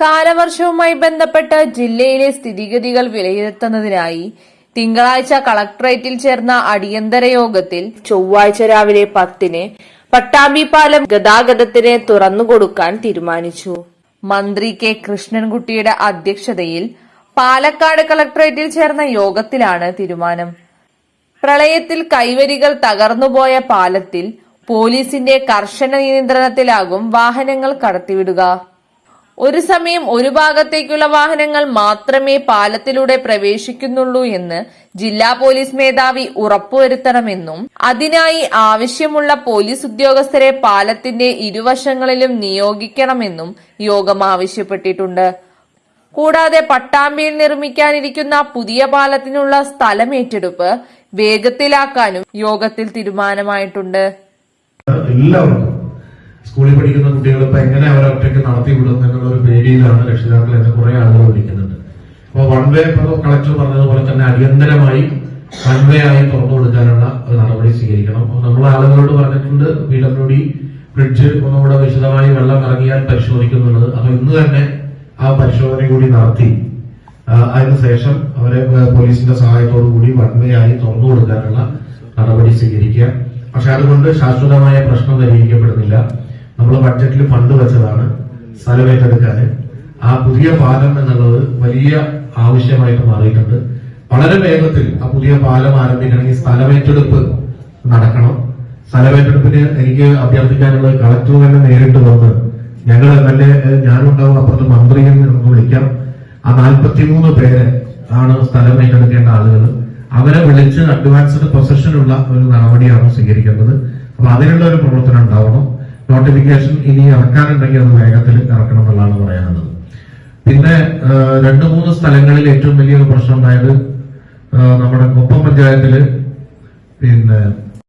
കാലവർഷവുമായി ബന്ധപ്പെട്ട് ജില്ലയിലെ സ്ഥിതിഗതികൾ വിലയിരുത്തുന്നതിനായി തിങ്കളാഴ്ച കളക്ടറേറ്റിൽ ചേർന്ന അടിയന്തര യോഗത്തിൽ ചൊവ്വാഴ്ച രാവിലെ പത്തിന് പട്ടാമ്പി പാലം ഗതാഗതത്തിന് തുറന്നുകൊടുക്കാൻ തീരുമാനിച്ചു. മന്ത്രി കെ കൃഷ്ണൻകുട്ടിയുടെ അധ്യക്ഷതയിൽ പാലക്കാട് കളക്ടറേറ്റിൽ ചേർന്ന യോഗത്തിലാണ് തീരുമാനം. പ്രളയത്തിൽ കൈവരികൾ തകർന്നുപോയ പാലത്തിൽ പോലീസിന്റെ കർശന നിയന്ത്രണത്തിലാകും വാഹനങ്ങൾ കടത്തിവിടുക. ഒരു സമയം ഒരു ഭാഗത്തേക്കുള്ള വാഹനങ്ങൾ മാത്രമേ പാലത്തിലൂടെ പ്രവേശിക്കുന്നുള്ളൂ എന്ന് ജില്ലാ പോലീസ് മേധാവി ഉറപ്പുവരുത്തണമെന്നും അതിനായി ആവശ്യമുള്ള പോലീസ് ഉദ്യോഗസ്ഥരെ പാലത്തിന്റെ ഇരുവശങ്ങളിലും നിയോഗിക്കണമെന്നും യോഗം ആവശ്യപ്പെട്ടിട്ടുണ്ട്. കൂടാതെ പട്ടാമ്പിയിൽ നിർമ്മിക്കാനിരിക്കുന്ന പുതിയ പാലത്തിനുള്ള സ്ഥലമേറ്റെടുപ്പ് വേഗത്തിലാക്കാനും യോഗത്തിൽ തീരുമാനമായിട്ടുണ്ട്. എല്ലാവർക്കും സ്കൂളിൽ പഠിക്കുന്ന കുട്ടികൾ ഇപ്പൊ എങ്ങനെ അവരെ ഒറ്റയ്ക്ക് നടത്തി വിടും എന്നുള്ള ഒരു പേടിയിലാണ് രക്ഷിതാക്കൾ എന്ന് കുറെ ആളുകൾ വിളിക്കുന്നുണ്ട്. അപ്പൊ വൺ വേ കളക്ടർ പറഞ്ഞതുപോലെ തന്നെ അടിയന്തരമായി വൺ വേ ആയി തുറന്നു കൊടുക്കാനുള്ള ഒരു നടപടി സ്വീകരിക്കണം. നമ്മൾ ആളുകളോട് പറഞ്ഞിട്ടുണ്ട് പി ബ്രിഡ്ജ് ഒന്നുകൂടെ വിശദമായി വെള്ളം ഇറങ്ങിയാൽ പരിശോധിക്കുന്നുള്ളത് അപ്പൊ ഇന്ന് തന്നെ ആ പരിശോധന കൂടി നടത്തി. അതിനുശേഷം അവരെ പോലീസിന്റെ സഹായത്തോടു കൂടി വൺ വേ ആയി തുറന്നു കൊടുക്കാനുള്ള നടപടി സ്വീകരിക്കുക. പക്ഷെ അതുകൊണ്ട് ശാശ്വതമായ പ്രശ്നം പരിഹരിക്കപ്പെടുന്നില്ല. നമ്മൾ ബഡ്ജറ്റിൽ ഫണ്ട് വെച്ചതാണ്. സ്ഥലം ഏറ്റെടുക്കാൻ. ആ പുതിയ പാലം എന്നുള്ളത് വലിയ ആവശ്യമായിട്ട് മാറിയിട്ടുണ്ട്. വളരെ വേഗത്തിൽ ആ പുതിയ പാലം ആരംഭിക്കണമെങ്കിൽ സ്ഥലമേറ്റെടുപ്പ് നടക്കണം. സ്ഥലമേറ്റെടുപ്പിന് എനിക്ക് അഭ്യർത്ഥിക്കാനുള്ളത് കളക്ടർ തന്നെ നേരിട്ട് വന്ന് ഞങ്ങൾ എം എൽ എ ഞാനുണ്ടാവും അപ്പുറത്ത് മന്ത്രിയും നമുക്ക് വിളിക്കാം. ആ നാൽപ്പത്തിമൂന്ന് പേരെ ആണ് സ്ഥലം ഏറ്റെടുക്കേണ്ട ആളുകൾ അവരെ വിളിച്ച് അഡ്വാൻസ്ഡ് പൊസഷനുള്ള ഒരു നടപടിയാണ് സ്വീകരിക്കേണ്ടത്. അപ്പൊ അതിനുള്ള ഒരു പ്രവർത്തനം ഉണ്ടാവണം. നോട്ടിഫിക്കേഷൻ ഇനി ഇറക്കാനുണ്ടെങ്കിൽ അത് വേഗത്തിൽ ഇറക്കണം എന്നുള്ളതാണ് പറയാനുള്ളത്. പിന്നെ രണ്ടു മൂന്ന് സ്ഥലങ്ങളിൽ ഏറ്റവും വലിയൊരു പ്രശ്നം ഉണ്ടായത് നമ്മുടെ കുപ്പം പഞ്ചായത്തിൽ പിന്നെ